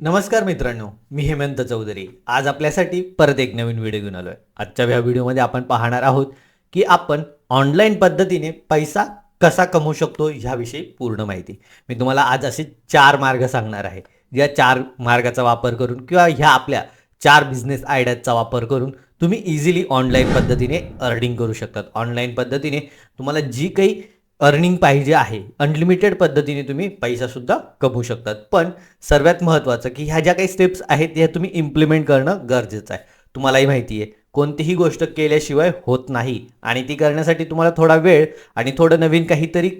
नमस्कार मित्रांनो मी हेमंत चौधरी. आज आपल्यासाठी परत एक नवीन व्हिडिओ घेऊन आलो आहे आजच्या ह्या व्हिडिओमध्ये आपण पाहणार आहोत की आपण ऑनलाईन पद्धतीने पैसा कसा कमवू शकतो ह्याविषयी पूर्ण माहिती. मी तुम्हाला आज असे चार मार्ग सांगणार आहे. या चार मार्गाचा वापर करून किंवा ह्या आपल्या चार बिझनेस आयडियाचा वापर करून तुम्ही इझिली ऑनलाईन पद्धतीने अर्निंग करू शकतात. ऑनलाईन पद्धतीने तुम्हाला जी काही अर्निंग पाहिजे आहे. अनलिमिटेड पद्धतीने तुम्ही पैसासुद्धा कमवू शकतात. पण सर्वात महत्त्वाचं की ह्या ज्या काही स्टेप्स आहेत ह्या तुम्ही इम्प्लिमेंट करणं गरजेचं आहे. तुम्हालाही माहिती आहे कोणतीही गोष्ट केल्याशिवाय होत नाही. आणि ती करण्यासाठी तुम्हाला थोडा वेळ आणि थोडं नवीन काहीतरी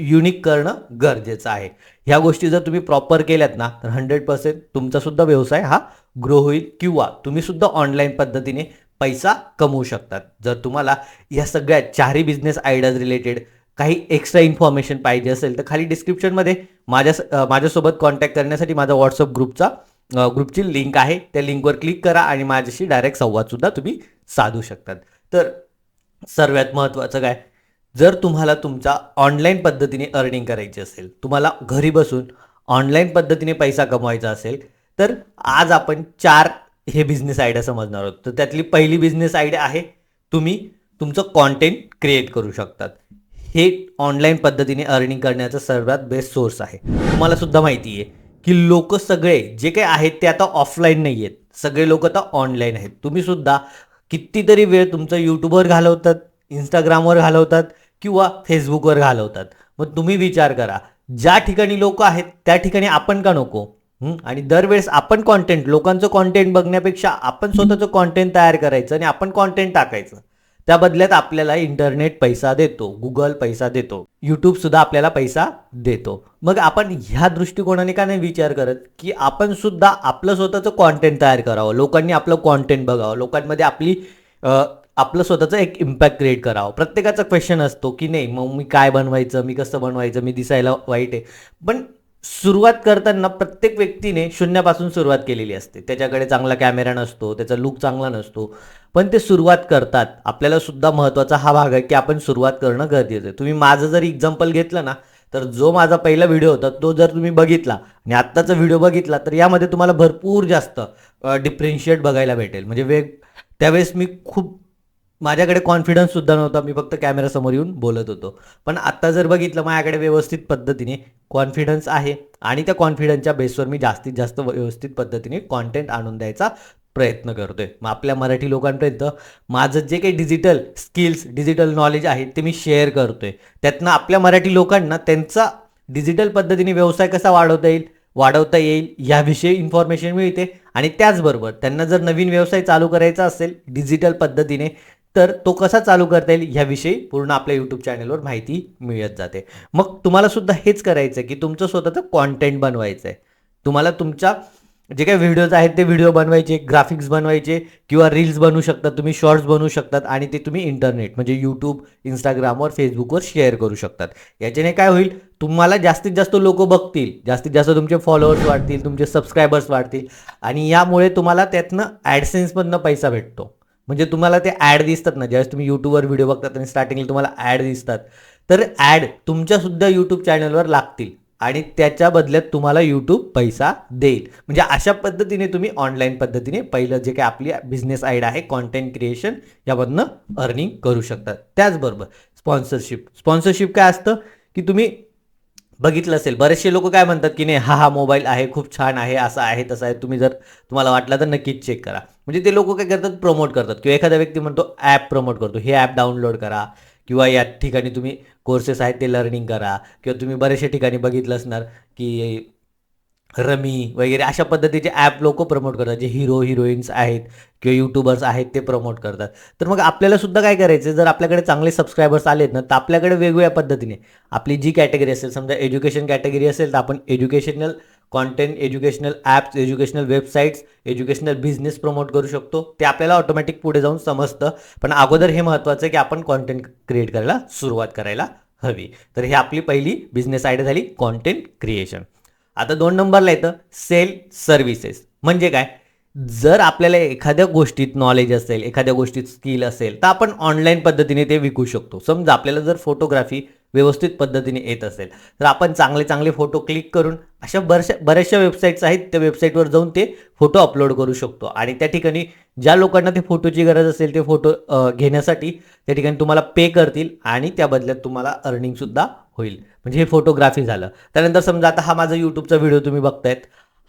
युनिक करणं गरजेचं आहे. ह्या गोष्टी जर तुम्ही प्रॉपर केल्यात ना तर हंड्रेड पर्सेंट तुमचासुद्धा व्यवसाय हा ग्रो होईल किंवा तुम्हीसुद्धा ऑनलाईन पद्धतीने पैसा कमवू शकतात. जर तुम्हाला या सगळ्या चारही बिझनेस आयडियाज रिलेटेड काही एक्स्ट्रा इन्फॉर्मेशन पाहिजे असेल तर खाली डिस्क्रिप्शनमध्ये माझ्या माझ्यासोबत कॉन्टॅक्ट करण्यासाठी माझा व्हॉट्सअप ग्रुपचा ग्रुपची लिंक आहे. त्या लिंकवर क्लिक करा आणि माझ्याशी डायरेक्ट संवादसुद्धा तुम्ही साधू शकतात. तर सर्वात महत्त्वाचं काय? जर तुम्हाला तुमचा ऑनलाईन पद्धतीने अर्निंग करायची असेल तुम्हाला घरी बसून ऑनलाईन पद्धतीने पैसा कमवायचा असेल तर आज आपण चार हे बिझनेस आयडिया समजणार आहोत. तर त्यातली पहिली बिझनेस आयडिया आहे तुम्ही तुमचं कॉन्टेंट क्रिएट करू शकतात. हे ऑनलाईन पद्धतीने अर्निंग करण्याचा सर्वात बेस्ट सोर्स आहे. तुम्हाला सुद्धा माहिती आहे की लोक सगळे जे काही आहेत ते आता ऑफलाईन नाही आहेत. सगळे लोक आता ऑनलाईन आहेत. तुम्ही सुद्धा कितीतरी वेळ तुमचं यूट्यूबवर घालवतात इंस्टाग्रामवर घालवतात किंवा फेसबुकवर घालवतात. मग तुम्ही विचार करा ज्या ठिकाणी लोक आहेत त्या ठिकाणी आपण का नको? आणि दरवेळेस आपण कॉन्टेंट लोकांचं कॉन्टेंट बघण्यापेक्षा आपण स्वतःचं कॉन्टेंट तयार करायचं आणि आपण कॉन्टेंट टाकायचं. त्या बदल्यात आपल्याला इंटरनेट पैसा देतो गुगल पैसा देतो यूट्यूब सुद्धा आपल्याला पैसा देतो. मग आपण ह्या दृष्टिकोनाने का नाही विचार करत की आपण सुद्धा आपलं स्वतःचं कॉन्टेंट तयार करावं लोकांनी आपलं कॉन्टेंट बघावं लोकांमध्ये आपली आपलं स्वतःचं एक इम्पॅक्ट क्रिएट करावं. प्रत्येकाचा क्वेश्चन असतो की नाही मग मी काय बनवायचं मी कसं बनवायचं मी दिसायला वाईट आहे. पण सुरुवात करताना प्रत्येक व्यक्तीने शून्यापासून सुरुवात केलेली असते. त्याच्याकडे चांगला कॅमेरा नसतो त्याचा लुक चांगला नसतो. पण ते सुरुवात करतात. आपल्याला सुद्धा महत्त्वाचा हा भाग आहे की आपण सुरुवात करणं गरजेचं आहे. तुम्ही माझं जर एक्झाम्पल घेतलं ना तर जो माझा पहिला व्हिडिओ होता तो जर तुम्ही बघितला आणि आत्ताचा व्हिडिओ बघितला तर यामध्ये तुम्हाला भरपूर जास्त डिफरेन्शिएट बघायला भेटेल. म्हणजे वेग त्यावेळेस मी खूप माझ्याकडे कॉन्फिडन्स सुद्धा नव्हता. मी फक्त कॅमेरासमोर येऊन बोलत होतो. पण आत्ता जर बघितलं माझ्याकडे व्यवस्थित पद्धतीने कॉन्फिडन्स आहे आणि त्या कॉन्फिडन्सच्या बेसवर मी जास्तीत जास्त व्यवस्थित पद्धतीने कॉन्टेंट आणून द्यायचा प्रयत्न करतोय. मग आपल्या मराठी लोकांपर्यंत माझं जे काही डिजिटल स्किल्स डिजिटल नॉलेज आहे ते मी शेअर करतोय. त्यातनं आपल्या मराठी लोकांना त्यांचा डिजिटल पद्धतीने व्यवसाय कसा वाढवता येईल वाढवता येईल याविषयी इन्फॉर्मेशन मिळते. आणि त्याचबरोबर त्यांना जर नवीन व्यवसाय चालू करायचा असेल डिजिटल पद्धतीने तर तो कसा चालू करता येईल ह्याविषयी पूर्ण आपल्या यूट्यूब चॅनलवर माहिती मिळत जाते. मग तुम्हाला सुद्धा हेच करायचं आहे की तुमचं स्वतःचं कॉन्टेंट बनवायचं आहे तुम्हाला तुमच्या जे काही व्हिडिओज आहेत ते व्हिडिओ बनवायचे ग्राफिक्स बनवायचे किंवा रील्स बनवू शकतात तुम्ही शॉर्ट्स बनवू शकतात आणि ते तुम्ही इंटरनेट म्हणजे यूट्यूब इंस्टाग्रामवर फेसबुकवर शेअर करू शकतात. याच्याने काय होईल? तुम्हाला जास्तीत जास्त लोक बघतील जास्तीत जास्त तुमचे फॉलोअर्स वाढतील तुमचे सबस्क्रायबर्स वाढतील आणि यामुळे तुम्हाला त्यातनं ॲडसेन्समधनं पैसा भेटतो. म्हणजे तुम्हाला ते ॲड दिसतात ना ज्यावेळेस तुम्ही यूट्यूबवर व्हिडिओ बघतात आणि स्टार्टिंगला तुम्हाला ॲड दिसतात तर ॲड तुमच्यासुद्धा यूट्यूब चॅनलवर लागतील आणि त्याच्या बदल्यात तुम्हाला यूट्यूब पैसा देईल. म्हणजे अशा पद्धतीने तुम्ही ऑनलाईन पद्धतीने पहिलं जे काही आपली बिझनेस आयडिया आहे कॉन्टेंट क्रिएशन यामधनं अर्निंग करू शकतात त्याचबरोबर स्पॉन्सरशिप स्पॉन्सरशिप काय असतं? की तुम्ही बघितलं असेल. बरेचसे लोक काय म्हणतात की नाही हा हा मोबाईल आहे खूप छान आहे असं आहे तसं आहे तुम्ही जर तुम्हाला वाटलं तर नक्कीच चेक करा. म्हणजे ते लोक काय करतात प्रमोट करतात. किंवा एखादा व्यक्ती म्हणतो ॲप प्रमोट करतो. हे ॲप डाउनलोड करा. किंवा या ठिकाणी तुम्ही कोर्सेस आहेत ते लर्निंग करा. किंवा तुम्ही बऱ्याचशा ठिकाणी बघितलं असणार की रमी वगैरे अशा पद्धतीचे ॲप लोक प्रमोट करतात. जे हिरो हिरोईन्स आहेत किंवा यूट्यूबर्स आहेत ते प्रमोट करतात. तर मग आपल्याला सुद्धा काय करायचं जर आपल्याकडे चांगले सबस्क्रायबर्स आलेत ना तर आपल्याकडे वेगवेगळ्या पद्धतीने. आपली जी कॅटेगरी असेल समजा एज्युकेशन कॅटेगरी असेल तर आपण educational content educational apps educational websites educational business promote करू शकतो. ते आपल्याला ऑटोमॅटिक पुढे जाऊन समजतं. पण अगोदर हे महत्त्वाचं आहे की आपण कॉन्टेंट क्रिएट करायला सुरुवात करायला हवी. तर ही आपली पहिली बिझनेस आयडिया झाली कॉन्टेंट क्रिएशन आता दोन नंबरला येतं सेल सर्व्हिसेस. म्हणजे काय? जर आपल्याला एखाद्या गोष्टीत नॉलेज असेल एखाद्या गोष्टीत स्किल असेल तर आपण ऑनलाईन पद्धतीने ते विकू शकतो. समजा आपल्याला जर फोटोग्राफी व्यवस्थित पद्धतीने येत असेल. तर आपण चांगले चांगले फोटो क्लिक करून अशा बऱ्याचशा बऱ्याचशा वेबसाईट्स आहेत त्या वेबसाईटवर जाऊन ते फोटो अपलोड करू शकतो. आणि त्या ठिकाणी ज्या लोकांना ते फोटोची गरज असेल ते फोटो घेण्यासाठी त्या ठिकाणी तुम्हाला पे करतील आणि त्या बदल्यात तुम्हाला अर्निंगसुद्धा होईल. म्हणजे हे फोटोग्राफी झालं. त्यानंतर समजा आता हा माझा यूट्यूबचा व्हिडिओ तुम्ही बघतायत.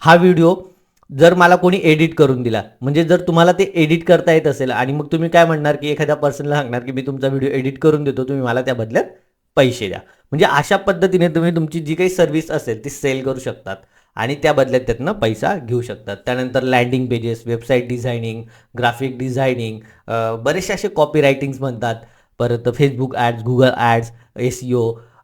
हा व्हिडिओ जर मला कोणी एडिट करून दिला म्हणजे जर तुम्हाला ते एडिट करता येत असेल आणि मग तुम्ही काय म्हणणार की एखाद्या पर्सनला सांगणार की मी तुमचा व्हिडिओ एडिट करून देतो तुम्ही मला त्या बदल्यात पैसे द्या. म्हणजे अशा पद्धतीने तुम्ही तुमची जी काही सर्व्हिस असेल ती सेल करू शकतात आणि त्या बदल्यात त्यातनं पैसा घेऊ शकतात. त्यानंतर landing pages website designing graphic designing बरेचसे असे कॉपी रायटिंग्स म्हणतात. परत फेसबुक ॲड्स गुगल ॲड्स एस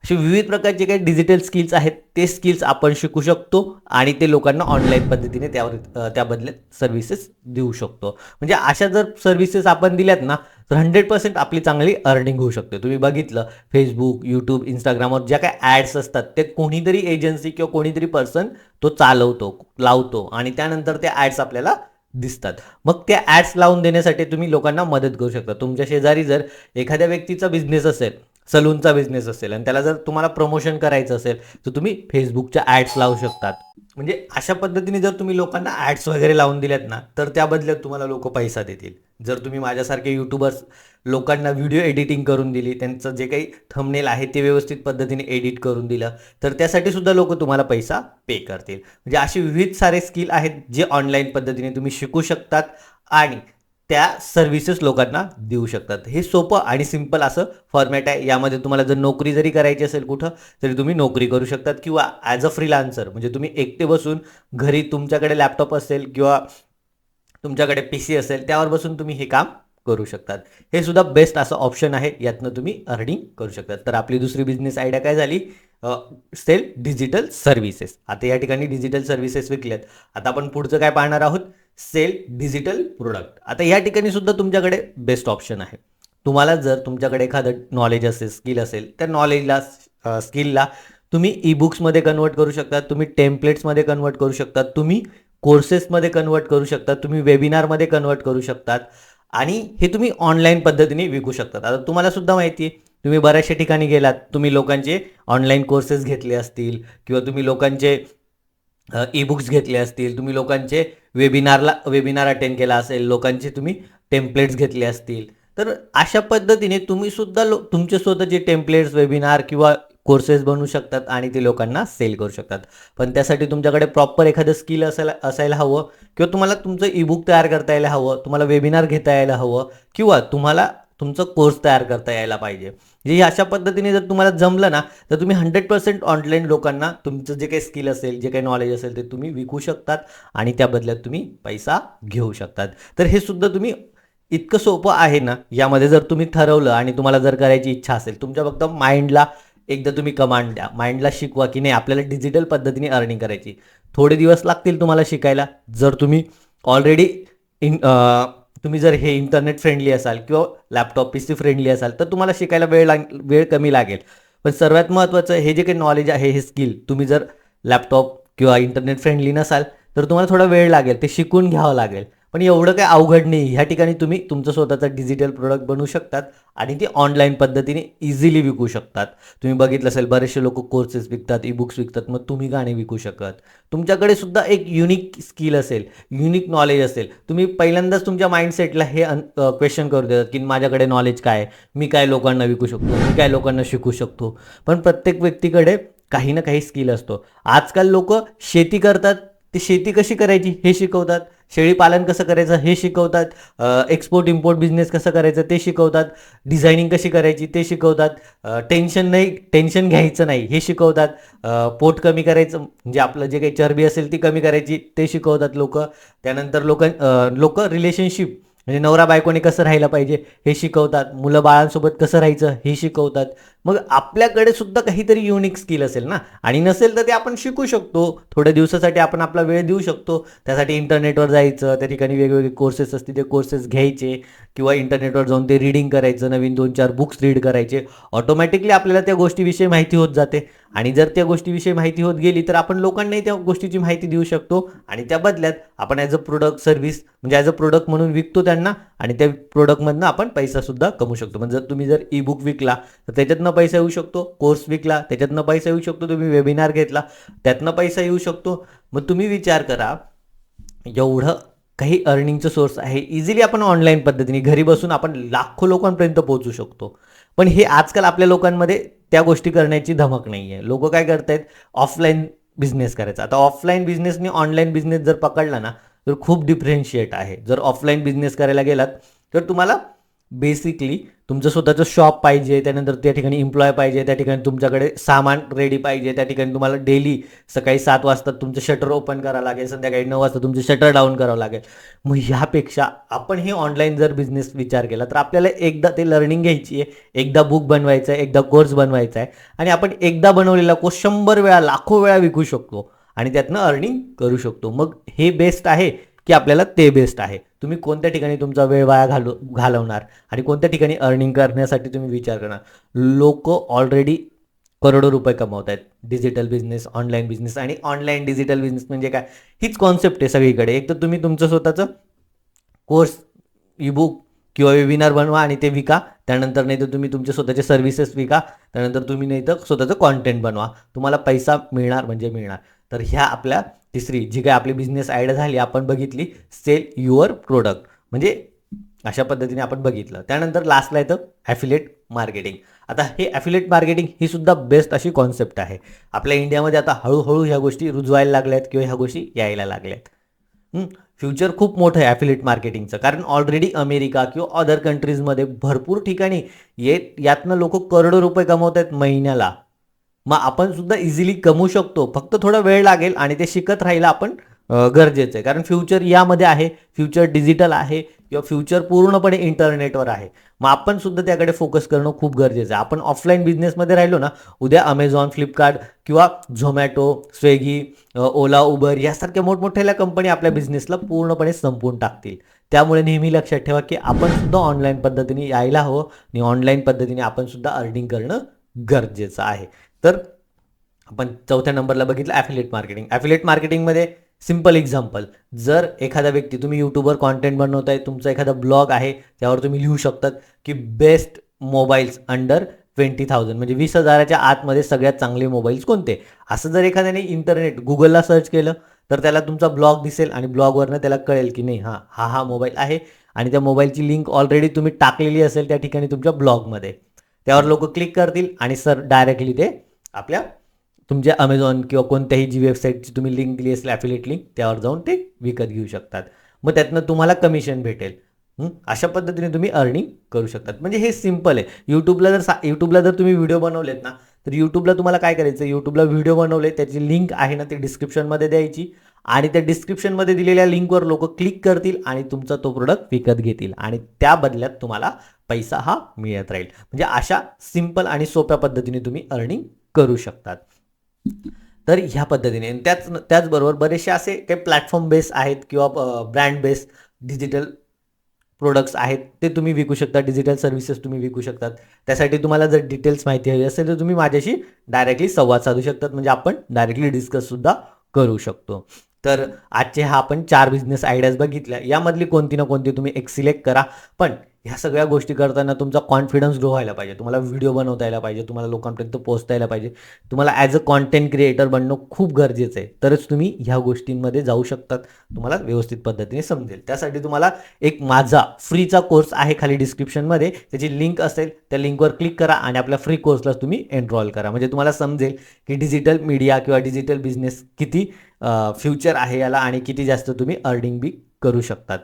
असे विविध प्रकारचे काही डिजिटल स्किल्स आहेत ते स्किल्स आपण शिकू शकतो आणि ते लोकांना ऑनलाईन पद्धतीने त्यावर त्या बदल्यात सर्व्हिसेस देऊ शकतो. म्हणजे अशा जर सर्व्हिसेस आपण दिल्यात ना तर हंड्रेड पर्सेंट आपली चांगली अर्निंग होऊ शकते. तुम्ही बघितलं फेसबुक यूट्यूब इंस्टाग्रामवर ज्या काही ॲड्स असतात ते कोणीतरी एजन्सी किंवा कोणीतरी पर्सन तो चालवतो लावतो आणि त्यानंतर त्या ॲड्स आपल्याला दिसतात. मग त्या ॲड्स लावून देण्यासाठी तुम्ही लोकांना मदत करू शकता. तुमच्या शेजारी जर एखाद्या व्यक्तीचा बिझनेस असेल सलूनचा बिझनेस असेल आणि त्याला जर तुम्हाला प्रमोशन करायचं असेल तर तुम्ही फेसबुकच्या ॲड्स लावू शकतात. म्हणजे अशा पद्धतीने जर तुम्ही लोकांना ॲड्स वगैरे लावून दिल्यात ना तर त्या बदल्यात तुम्हाला लोक पैसा देतील. जर तुम्ही माझ्यासारखे युट्यूबर्स लोकांना व्हिडिओ एडिटिंग करून दिली त्यांचं जे काही थंबनेल आहे ते व्यवस्थित पद्धतीने एडिट करून दिलं तर त्यासाठी सुद्धा लोक तुम्हाला पैसा पे करतील. म्हणजे असे विविध सारे स्किल आहेत जे ऑनलाईन पद्धतीने तुम्ही शिकू शकतात आणि त्या सर्व्हिसेस लोकांना देऊ शकतात. हे सोपं आणि सिंपल असं फॉर्मॅट आहे. यामध्ये तुम्हाला जर नोकरी जरी करायची असेल कुठं तरी तुम्ही नोकरी करू शकतात किंवा ॲज अ फ्रीलान्सर म्हणजे तुम्ही एकटे बसून घरी तुमच्याकडे लॅपटॉप असेल किंवा तुमच्याकडे पी सी असेल त्यावर बसून तुम्ही हे काम करू शकतात. हे सुद्धा बेस्ट असं ऑप्शन आहे. यातनं तुम्ही अर्निंग करू शकतात. तर आपली दुसरी बिझनेस आयडिया काय झाली? सेल डिजिटल सर्व्हिसेस आता या ठिकाणी डिजिटल सर्व्हिसेस विकल्यात. आता आपण पुढचं काय पाहणार आहोत? Sell digital product. आता या ठिकाणी सुद्धा तुमच्याकडे बेस्ट ऑप्शन आहे. तुम्हाला जर तुमच्याकडे एखादं नॉलेज असेल स्किल असेल त्या नॉलेजला स्किलला तुम्ही ई बुक्समध्ये कन्वर्ट करू शकता तुम्ही टेम्पलेट्समध्ये कन्वर्ट करू शकता तुम्ही कोर्सेसमध्ये कन्वर्ट करू शकता तुम्ही वेबिनारमध्ये कन्वर्ट करू शकतात आणि हे तुम्ही ऑनलाईन पद्धतीने विकू शकतात. आता तुम्हाला सुद्धा माहिती आहे तुम्ही बऱ्याचशा ठिकाणी गेलात तुम्ही लोकांचे ऑनलाईन कोर्सेस घेतले असतील किंवा तुम्ही लोकांचे ई बुक्स घेतले असतील तुम्ही लोकांचे वेबिनारला वेबिनार अटेंड केला असेल लोकांचे तुम्ही टेम्पलेट्स घेतले असतील तर अशा पद्धतीने तुम्ही सुद्धा लो तुमचे स्वतःचे टेम्पलेट्स वेबिनार किंवा कोर्सेस बनवू शकतात आणि ते लोकांना सेल करू शकतात. पण त्यासाठी तुमच्याकडे प्रॉपर एखादं स्किल असायला असायला हवं किंवा तुम्हाला तुमचं ई बुक तयार करता यायला हवं तुम्हाला वेबिनार घेता यायला हवं किंवा तुम्हाला तुमचं कोर्स तयार करता यायला पाहिजे. म्हणजे अशा पद्धतीने जर तुम्हाला जमलं ना तर तुम्ही हंड्रेड पर्सेंट ऑनलाईन लोकांना तुमचं जे काही स्किल असेल जे काही नॉलेज असेल ते तुम्ही विकू शकतात आणि त्या बदल्यात तुम्ही पैसा घेऊ शकतात. तर हे सुद्धा तुम्ही इतकं सोपं आहे ना यामध्ये जर तुम्ही ठरवलं आणि तुम्हाला जर करायची इच्छा असेल तुमच्या फक्त माइंडला एकदा तुम्ही कमांड द्या. माइंडला शिकवा की नाही आपल्याला डिजिटल पद्धतीने अर्निंग करायची. थोडे दिवस लागतील तुम्हाला शिकायला जर तुम्ही ऑलरेडी इन तुम्ही जर हे इंटरनेट फ्रेंडली असाल किंवा लॅपटॉप पी सी फ्रेंडली असाल तर तुम्हाला शिकायला वेळ लाग वेळ कमी लागेल. पण सर्वात महत्त्वाचं हे जे काही नॉलेज आहे हे स्किल तुम्ही जर लॅपटॉप किंवा इंटरनेट फ्रेंडली नसाल तर तुम्हाला थोडा वेळ लागेल ते शिकून घ्यावं लागेल. पण एवढं काय अवघड नाही. ह्या ठिकाणी तुम्ही तुमचं स्वतःचं डिजिटल प्रोडक्ट बनवू शकतात आणि ते ऑनलाईन पद्धतीने इझिली विकू शकतात. तुम्ही बघितलं असेल बरेचसे लोक कोर्सेस विकतात ई बुक्स विकतात मग तुम्ही गाणे विकू शकत. तुमच्याकडे सुद्धा एक युनिक स्किल असेल युनिक नॉलेज असेल. तुम्ही पहिल्यांदाच तुमच्या माइंडसेटला हे क्वेश्चन करू देतात की माझ्याकडे नॉलेज काय मी काय लोकांना विकू शकतो? मी काय लोकांना शिकू शकतो? पण प्रत्येक व्यक्तीकडे काही ना काही स्किल असतो. आजकाल लोक शेती करतात. ती शेती कशी करायची? हे शिकवतात. शेळीपालन कसं करायचं हे शिकवतात एक्सपोर्ट इम्पोर्ट बिझनेस कसं करायचं ते शिकवतात डिझायनिंग कशी करायची ते शिकवतात टेन्शन नाही टेन्शन घ्यायचं नाही हे शिकवतात पोट कमी करायचं म्हणजे आपलं जे काही चरबी असेल ती कमी करायची ते शिकवतात लोक. त्यानंतर लोक लोक रिलेशनशिप म्हणजे नवरा बायकोने कसं राहायला पाहिजे हे शिकवतात. मुलं बाळांसोबत कसं राहायचं हे शिकवतात. मग आपल्याकडे सुद्धा काहीतरी युनिक स्किल असेल ना? आणि नसेल तर ते आपण शिकू शकतो. थोड्या दिवसासाठी आपण आपला वेळ देऊ शकतो. त्यासाठी इंटरनेटवर जायचं त्या ठिकाणी वेगवेगळे कोर्सेस असतील ते कोर्सेस घ्यायचे किंवा इंटरनेटवर जाऊन ते रीडिंग करायचं नवीन दोन चार बुक्स रीड करायचे. ऑटोमॅटिकली आपल्याला त्या गोष्टीविषयी माहिती होत जाते. आणि जर त्या गोष्टीविषयी माहिती होत गेली तर आपण लोकांनाही त्या गोष्टीची माहिती देऊ शकतो. आणि त्या बदल्यात आपण ॲज अ प्रोडक्ट सर्व्हिस म्हणजे ॲज अ प्रोडक्ट म्हणून विकतो त्यांना. आणि त्या प्रोडक्टमधनं आपण पैसा सुद्धा कमवू शकतो. म्हणजे जर तुम्ही जर ई बुक विकला तर त्याच्यातनं पैसा येऊ शकतो कोर्स विकला त्याच्यातनं पैसा येऊ शकतो तुम्ही वेबिनार घेतला त्यातनं पैसा येऊ शकतो. मग तुम्ही विचार करा एवढं काही अर्निंगचं सोर्स आहे इझिली आपण ऑनलाईन पद्धतीने घरी बसून आपण लाखो लोकांपर्यंत पोहोचू शकतो. पण हे आजकाल आपल्या लोकांमध्ये त्या गोष्टी करण्याची धमक नाही आहे लोक काय करतायत? ऑफलाईन बिझनेस करायचा. आता ऑफलाईन बिझनेसने ऑनलाईन बिझनेस जर पकडला ना तर खूप डिफरेन्शिएट आहे. जर ऑफलाईन बिझनेस करायला गेलात तर तुम्हाला बेसिकली तुमचं स्वतःचं शॉप पाहिजे त्यानंतर त्या ठिकाणी एम्प्लॉय पाहिजे त्या ठिकाणी तुमच्याकडे सामान रेडी पाहिजे त्या ठिकाणी तुम्हाला डेली सकाळी सात वाजता तुमचं शटर ओपन करावं लागेल संध्याकाळी नऊ वाजता तुमचं शटर डाऊन करावं लागेल. मग ह्यापेक्षा आपण हे ऑनलाईन जर बिझनेस विचार केला तर आपल्याला एकदा ते लर्निंग घ्यायची आहे एकदा बुक बनवायचं आहे एकदा कोर्स बनवायचा आहे आणि आपण एकदा बनवलेला कोर्स शंभर वेळा लाखो वेळा विकू शकतो आणि त्यातनं अर्निंग करू शकतो. मग हे बेस्ट आहे की आपल्याला ते बेस्ट आहे. तुम्ही कोणत्या ठिकाणी तुमचा वेळ वाया घालू घालवणार आणि कोणत्या ठिकाणी अर्निंग करण्यासाठी तुम्ही विचार करणार? लोक ऑलरेडी करोडो रुपये कमवत आहेत डिजिटल बिझनेस ऑनलाईन बिझनेस आणि ऑनलाईन डिजिटल बिझनेस म्हणजे काय? हीच कॉन्सेप्ट आहे सगळीकडे. एक तर तुम्ही तुमचं स्वतःचं कोर्स ईबुक किंवा वेबिनार बनवा आणि ते विका. त्यानंतर नाही तर तुम्ही तुमचे स्वतःचे सर्व्हिसेस विका. त्यानंतर तुम्ही नाही तर स्वतःचं कॉन्टेंट बनवा. तुम्हाला पैसा मिळणार म्हणजे मिळणार. तर ह्या आपल्या तिसरी जी काय आपली बिझनेस आयडिया झाली आपण बघितली सेल युअर प्रोडक्ट म्हणजे अशा पद्धतीने आपण बघितलं. त्यानंतर लास्टला येतं ॲफिलेट मार्केटिंग आता हे ॲफिलेट मार्केटिंग ही सुद्धा बेस्ट अशी कॉन्सेप्ट आहे. आपल्या इंडियामध्ये आता हळूहळू ह्या गोष्टी रुजवायला लागल्यात किंवा ह्या गोष्टी यायला लागल्यात. फ्युचर खूप मोठं आहे ॲफिलेट मार्केटिंगचं कारण ऑलरेडी अमेरिका किंवा अदर कंट्रीजमध्ये भरपूर ठिकाणी येत यातनं लोक करोडो रुपये कमवत आहेत महिन्याला. मग आपण सुद्धा इझिली कमवू शकतो. फक्त थोडा वेळ लागेल आणि ते शिकत राहायला आपण गरजेचं आहे. कारण फ्युचर यामध्ये आहे फ्युचर डिजिटल आहे किंवा फ्युचर पूर्णपणे इंटरनेटवर आहे. मग आपण सुद्धा त्याकडे फोकस करणं खूप गरजेचं आहे. आपण ऑफलाईन बिझनेसमध्ये राहिलो ना उद्या अमेझॉन फ्लिपकार्ट किंवा झोमॅटो स्विगी ओला उबर यासारख्या मोठमोठ्या कंपनी आपल्या बिझनेसला पूर्णपणे संपवून टाकतील. त्यामुळे नेहमी लक्षात ठेवा की आपण सुद्धा ऑनलाईन पद्धतीने यायला हवं आणि ऑनलाईन पद्धतीने आपण सुद्धा अर्निंग करणं गरजेचं आहे. तर आपण चौथ्या नंबरला बघितलं ॲफिलेट मार्केटिंग ॲफिलेट मार्केटिंगमध्ये सिंपल एक्झाम्पल जर एखादा व्यक्ती तुम्ही यूट्यूबवर कॉन्टेंट बनवताय तुमचा एखादा ब्लॉग आहे त्यावर तुम्ही लिहू शकतात की best mobiles under twenty thousand म्हणजे वीस हजाराच्या आतमध्ये सगळ्यात चांगले मोबाईल्स कोणते? असं जर एखाद्याने इंटरनेट गुगलला सर्च केलं तर त्याला तुमचा ब्लॉग दिसेल आणि ब्लॉगवरनं त्याला कळेल की नाही हां हा हा मोबाईल आहे आणि त्या मोबाईलची लिंक ऑलरेडी तुम्ही टाकलेली असेल त्या ठिकाणी तुमच्या ब्लॉगमध्ये त्यावर लोक क्लिक करतील आणि सर डायरेक्टली ते आपल्या तुमच्या अमेझॉन किंवा कोणत्याही जी वेबसाईटची तुम्ही लिंक दिली असेल ॲफिलेट लिंक त्यावर जाऊन ते विकत घेऊ शकतात. मग त्यातनं तुम्हाला कमिशन भेटेल. अशा पद्धतीने तुम्ही अर्निंग करू शकतात. म्हणजे हे सिंपल आहे. यूट्यूबला जर सा यूट्यूबला जर तुम्ही व्हिडिओ बनवलेत ना तर यूट्यूबला तुम्हाला काय करायचं यूट्यूबला व्हिडिओ बनवले त्याची लिंक आहे ना ती डिस्क्रिप्शनमध्ये द्यायची आणि त्या डिस्क्रिप्शनमध्ये दिलेल्या लिंकवर लोक क्लिक करतील आणि तुमचा तो प्रोडक्ट विकत घेतील आणि त्या बदल्यात तुम्हाला पैसा हा मिळत राहील. म्हणजे अशा सिंपल आणि सोप्या पद्धतीने तुम्ही अर्निंग करू शकतात. तर ह्या पद्धतीने. त्याच त्याचबरोबर बरेचसे असे काही प्लॅटफॉर्म बेस आहेत किंवा ब्रँड बेस डिजिटल प्रोडक्ट्स आहेत. ते तुम्ही विकू शकता. डिजिटल सर्व्हिसेस तुम्ही विकू शकतात. त्यासाठी तुम्हाला जर डिटेल्स माहिती हवी असेल तर तुम्ही माझ्याशी डायरेक्टली संवाद साधू शकतात. म्हणजे आपण डायरेक्टली डिस्कससुद्धा करू शकतो. तर आजचे हा आपण चार बिझनेस आयडियाज बघितल्या. यामधली कोणती ना कोणती तुम्ही एक सिलेक्ट करा. पण ह्या सगळ्या गोष्टी करताना तुमचा कॉन्फिडन्स ग्रो व्हायला पाहिजे. तुम्हाला व्हिडिओ बनवता यायला पाहिजे तुम्हाला लोकांपर्यंत पोहोचता यायला पाहिजे. तुम्हाला ॲज अ कॉन्टेंट क्रिएटर बनणं खूप गरजेचं आहे. तरच तुम्ही ह्या गोष्टींमध्ये जाऊ शकतात. तुम्हाला व्यवस्थित पद्धतीने समजेल. त्यासाठी तुम्हाला एक माझा फ्रीचा कोर्स आहे खाली डिस्क्रिप्शनमध्ये त्याची लिंक असेल त्या लिंकवर क्लिक करा आणि आपल्या फ्री कोर्सला तुम्ही एनरोल करा. म्हणजे तुम्हाला समजेल की डिजिटल मीडिया किंवा डिजिटल बिझनेस किती फ्युचर आहे याला आणि किती जास्त तुम्ही अर्निंग बी करू शकतात.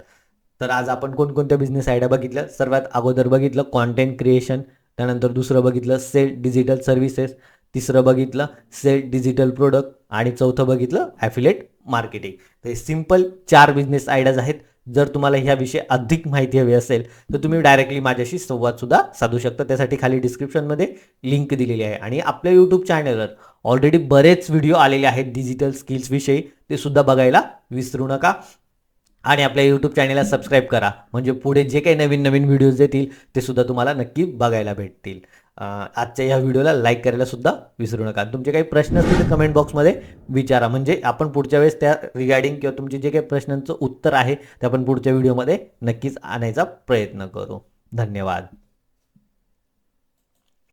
तर आज आपण कोणकोणत्या बिझनेस आयडिया बघितल्या? सर्वात अगोदर बघितलं कॉन्टेंट क्रिएशन त्यानंतर दुसरं बघितलं सेल डिजिटल सर्व्हिसेस तिसरं बघितलं सेल डिजिटल प्रोडक्ट आणि चौथं बघितलं ॲफिलेट मार्केटिंग तर हे सिंपल चार बिझनेस आयडियाज आहेत. जर तुम्हाला ह्याविषयी अधिक माहिती हवी असेल तर तुम्ही डायरेक्टली माझ्याशी संवादसुद्धा साधू शकता. त्यासाठी खाली डिस्क्रिप्शनमध्ये लिंक दिलेली आहे. आणि आपल्या यूट्यूब चॅनलवर ऑलरेडी बरेच व्हिडिओ आलेले आहेत डिजिटल स्किल्सविषयी ते सुद्धा बघायला विसरू नका. आणि आपल्या यूट्यूब चॅनलला सबस्क्राईब करा. म्हणजे पुढे जे काही नवीन नवीन व्हिडिओज येतील ते सुद्धा तुम्हाला नक्की बघायला भेटतील. आजच्या या व्हिडिओला लाईक करायला सुद्धा विसरू नका. तुमचे काही प्रश्न असतील तर कमेंट बॉक्समध्ये विचारा. म्हणजे आपण पुढच्या वेळेस त्या रिगार्डिंग किंवा तुमचे जे काही प्रश्नांचं उत्तर आहे ते आपण पुढच्या व्हिडिओमध्ये नक्कीच आणायचा प्रयत्न करू. धन्यवाद.